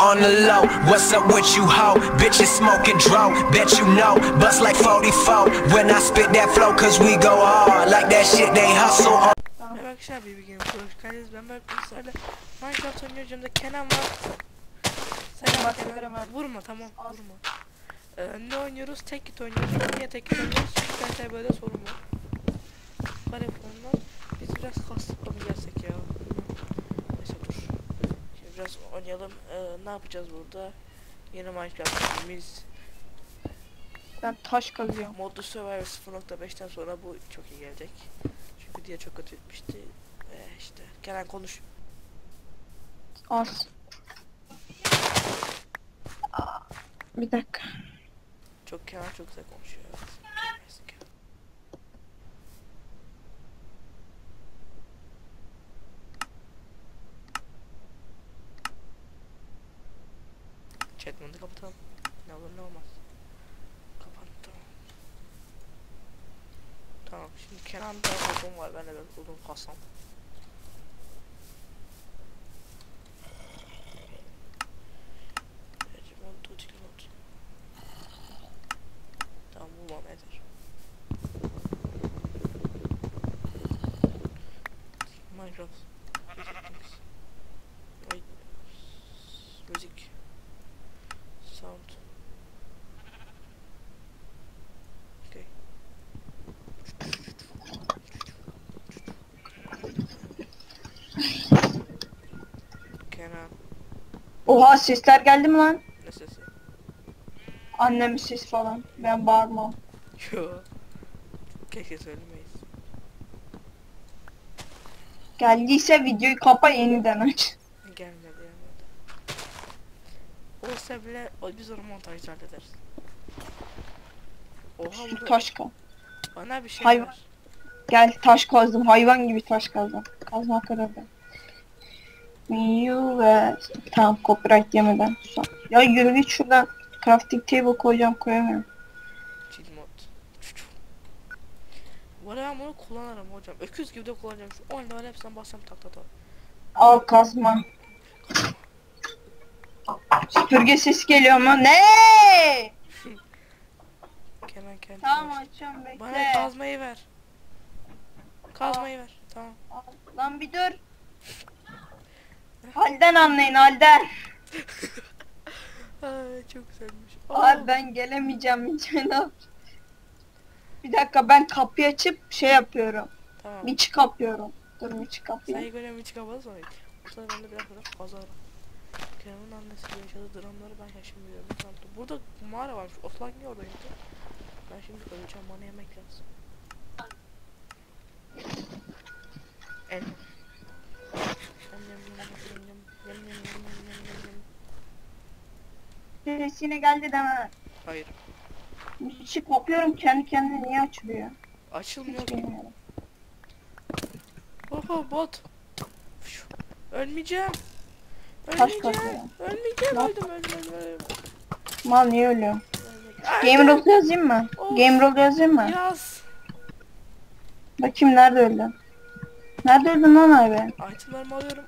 On the low, what's up with you hoe? Bitches smoking dro, bet you know. Bust like 44 when I spit that flow, cause we go hard. Like that shit they hustle on. Merhaba arkadaşlar Pro hoş geldiniz. Ben Berk Bilgisayar'la Minecraft oynuyor. Yanımda Kenan var. Selam Bak. Vurma tamam vurma. Ee, ne oynuyoruz? Tek git oynuyoruz. Niye tek git oynuyoruz? Çünkü ben böyle sorun var. Garip ondan. Biz biraz kastıkla mı gelsek ya? Biraz oynayalım. Ee, ne yapacağız burada? Yeni Minecraft biz Ben taş kazıyorum. Modlu Survivor 0.5'ten sonra bu çok iyi gelecek. Çünkü diye çok kötü etmişti. Ee, işte Kenan konuş. Az. Bir dakika. Çok Kenan çok güzel konuşuyor. Evet. Neyse Kenan. Chatman'ı kapatalım. Ne olur ne olmaz. Kapat tamam. Tamam şimdi Kenan'da odun var. Ben de bir odun kasam. Tamam bulmam yeter. Minecraft. Oha sesler geldi mi lan? Ne sesi? Annemin sesi falan. Ben bağırmam. Yo. Keşke söylemeyiz. Geldiyse videoyu kapa yeniden aç. Gelmedi gelmedi. Olsa bile o biz onu montajda hallederiz. Oha Şu burada taş kaz. bana bir şey Hayvan. ver. Gel taş kazdım. Hayvan gibi taş kazdım. Kazma kadar You ve tamam copyright yemeden. Ya yürü git şuradan. Crafting table koyacağım koyamıyorum. Chill mod. Arada ben bunu kullanırım hocam. Öküz gibi de kullanacağım. Şu 10 level hepsinden bassam tak tak tak. Al kazma. Süpürge sesi geliyor mu? Ne? Kenan kendi. Tamam açıyorum bekle. Bana kazmayı ver. Kazmayı ver. Tamam. Al, Lan bir dur. Halden anlayın halden. Ay çok güzelmiş. Abi ben gelemeyeceğim hiç. Ne? Bir dakika ben kapıyı açıp şey yapıyorum. Tamam. Miçi kapıyorum. Dur miçi Sen kapıyı. göre mi çıkamaz mı? Bu sefer ben de biraz kadar kazarım. Kerem'in annesi yaşadığı dramları ben yaşamıyorum. Tamam. Burada mağara varmış. Osman niye oradaydı? Ben şimdi öleceğim. Bana yemek lazım. Elma. Ses yine geldi deme. Hayır. Miçi kapıyorum kendi kendine niye açılıyor? Açılmıyor Hiç bilmiyorum. Oho bot. Ölmeyeceğim. Ölmeyeceğim. Ölmeyeceğim. Öldüm öldüm öldüm. Mal niye ölüyorum? Game roll yazayım mı? Of. Game roll yazayım mı? Yaz. Bakayım nerede öldün? Nerede öldün lan abi? Itemlarımı alıyorum.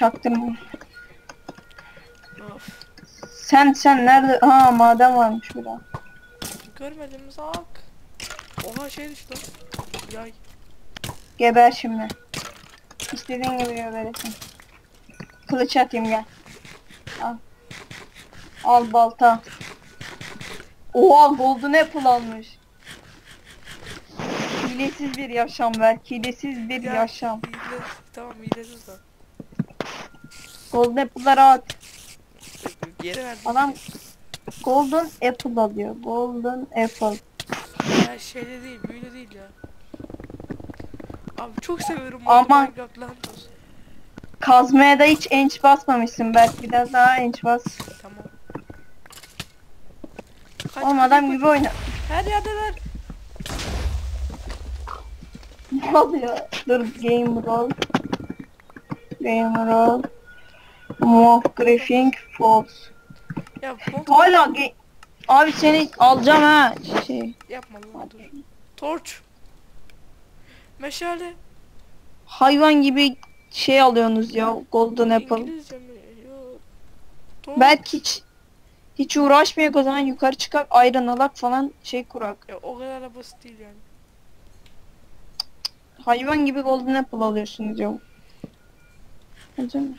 Çaktırma. Of. Sen sen nerede? Aa maden varmış burada. Görmedim zak. Oha şey düştü. Yay. Geber şimdi. İstediğin gibi geberesin. Kılıç atayım gel. Al. Al balta. Oha golden apple almış. Hilesiz bir yaşam belki hilesiz bir Ya, yaşam. Hile. Tamam hilesiz lan. Golden apple'ları at. Geri verdim. Adam golden apple alıyor. Golden apple. Ya şeyde değil, büyüde değil ya. Abi çok seviyorum Aman. Minecraft Lantos. Kazmaya da hiç enç basmamışsın belki biraz daha enç bas. Tamam. Kaç Oğlum adam gibi oyna. Her yerdeler. Ne oluyor? Dur game roll. Game roll. Mock Griffin. Ya bot Hala ge- Abi seni alacağım ha. Şey. yapma lan dur. Torç. Meşale. hayvan gibi şey alıyorsunuz ya Golden Apple. İngilizce mi? Yo. Doğru. Belki hiç hiç uğraşmayak o zaman yukarı çıkar ayran alak falan şey kurak. Ya o kadar da basit değil yani. Hayvan gibi Golden Apple alıyorsunuz ya. Değil mi?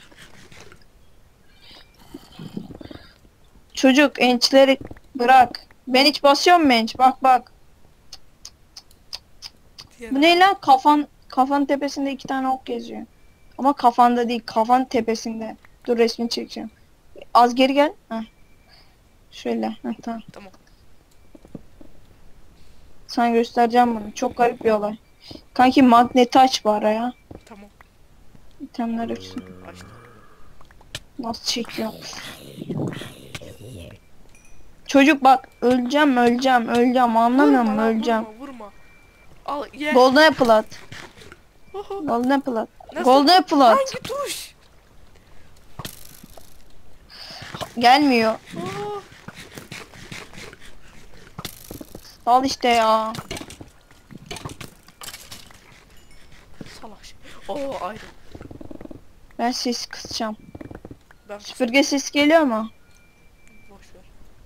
Çocuk ençleri bırak. Ben hiç basıyorum mu enç? Bak bak. Diğer- Bu ne lan? Kafan kafan tepesinde iki tane ok geziyor. Ama kafanda değil, kafan tepesinde. Dur resmini çekeceğim. Az geri gel. Heh. Şöyle. Heh, tamam. Tamam. Sana göstereceğim bunu. Çok garip bir olay. Kanki magneti aç bari ya. Tamam. İtemler açsın. Açtım. Nasıl çekiyor? Çocuk bak öleceğim öleceğim öleceğim anlamıyor Vurma lan, öleceğim. Vurma, vurma. Al ye. Golden Apple at. Golden Apple at. Nasıl? Golden Apple at. Hangi tuş? Gelmiyor. Aa, Al işte ya. salak şey. Oo ayrı. Ben ses kısacağım. Ben Süpürge ses geliyor mu?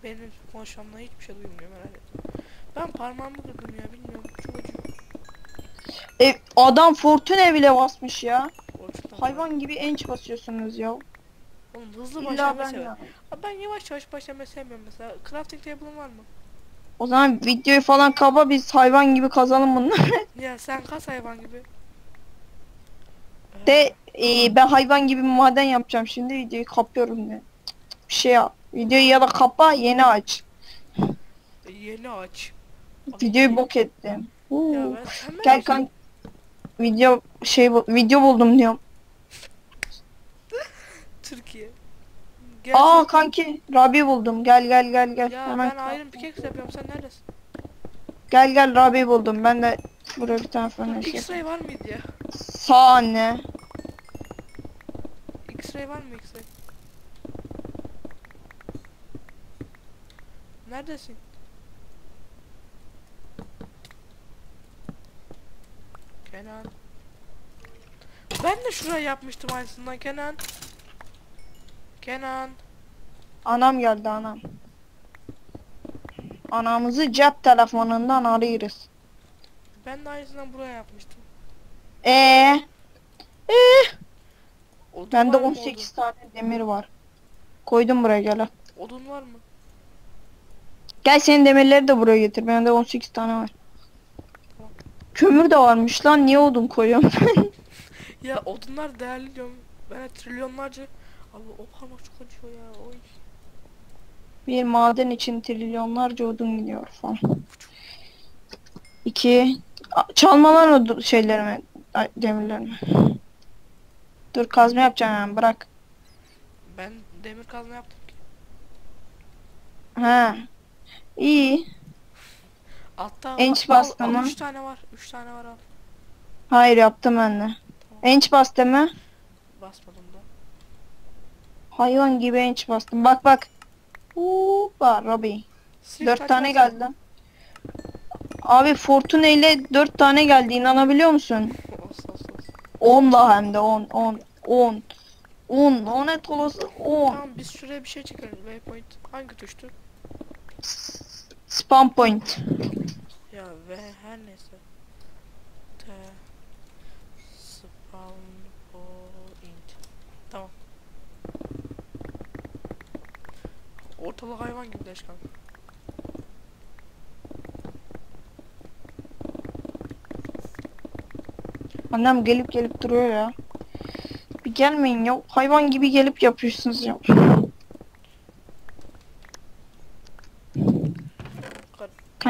Benim konuşmamdan hiçbir şey duymuyor merak etme. Ben parmağımı kırdım ya bilmiyorum. Çok acıyor. E, adam Fortune bile basmış ya. Boşluktan Hayvan gibi enç basıyorsunuz ya. Oğlum hızlı İlla başlamayı ben ya. Abi ben yavaş yavaş başlamayı sevmiyorum mesela. Crafting table'ın var mı? O zaman videoyu falan kaba biz hayvan gibi kazalım bunu. Ya sen kas hayvan gibi. De e, ben hayvan gibi maden yapacağım şimdi videoyu kapıyorum de. Bir şey yap. Videoyu ya da kapa yeni aç. Ee, Yeni aç. Videoyu bok ettim. Ya ben sen Gel kan video şey bu- video buldum diyorum. Türkiye. Aa Gerçekten- kanki Rabi buldum. Gel gel gel gel. Ya Hemen ben Iron Pickaxe yapıyorum sen neredesin? gel gel Rabi buldum. Ben de buraya bir tane falan şey. X-ray var mıydı ya? Sağ anne. X-ray var mı X-ray? Neredesin? Kenan. Ben de şuraya yapmıştım aynısından Kenan. Kenan. Anam geldi anam. Anamızı cep telefonundan arıyoruz. Ben de aynısından buraya yapmıştım. Ee, Odun bende var mı 18 tane demir var. Koydum buraya gel. Odun var mı? Gel senin demirleri de buraya getir. Bende 18 tane var. Kömür de varmış lan. Niye odun koyuyorum? Ya odunlar değerli diyorum. Ben trilyonlarca... Abi o parmak çok acıyor ya. Oy. Bir maden için trilyonlarca odun gidiyor falan. İki. A- Çalma lan o du- şeylerimi. ay, Demirlerimi. Dur kazma yapacağım yani bırak. Ben demir kazma yaptım ki. He. İyi. Altta Enç al- al- bastı al, mı? Üç tane var. Üç tane var al. Hayır yaptım ben de. Enç bastı mı? Basmadım da. Hayvan gibi enç bastım. Bak bak. Hoppa. Sil Dört taş tane versene. geldi. lan. Abi Fortune ile dört tane geldi inanabiliyor musun? Olsun olsun olsun. 10 la hem de 10 10 10 10 lanet olası 10 Tamam biz şuraya bir şey çekelim. Waypoint hangi tuştu? Spam point. Ya ve her neyse. T spawn point. Tamam. Ortalık hayvan gibi leş kanka. Annem gelip gelip duruyor ya. Bir gelmeyin ya. Hayvan gibi gelip yapıyorsunuz ya.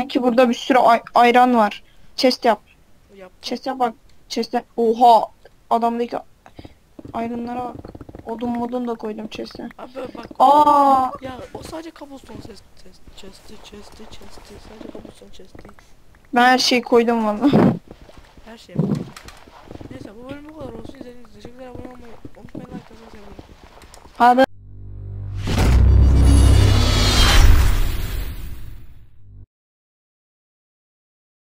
Kanki burada bir sürü ay- ayran var. Chest yap. Yap. Chest'e bak. Chest'e. Oha. Adamdaki ayranlara bak. Odun modun da koydum chest'e. Abi bak. Aa. Ya o sadece ses ses chest'i chest'i chest'i sadece cobblestone chest değil. Ben her şeyi koydum valla. Her şey. Neyse bu bölüm bu kadar olsun izlediğiniz için teşekkürler abone olmayı unutmayın like atmayı sevinirim. Hadi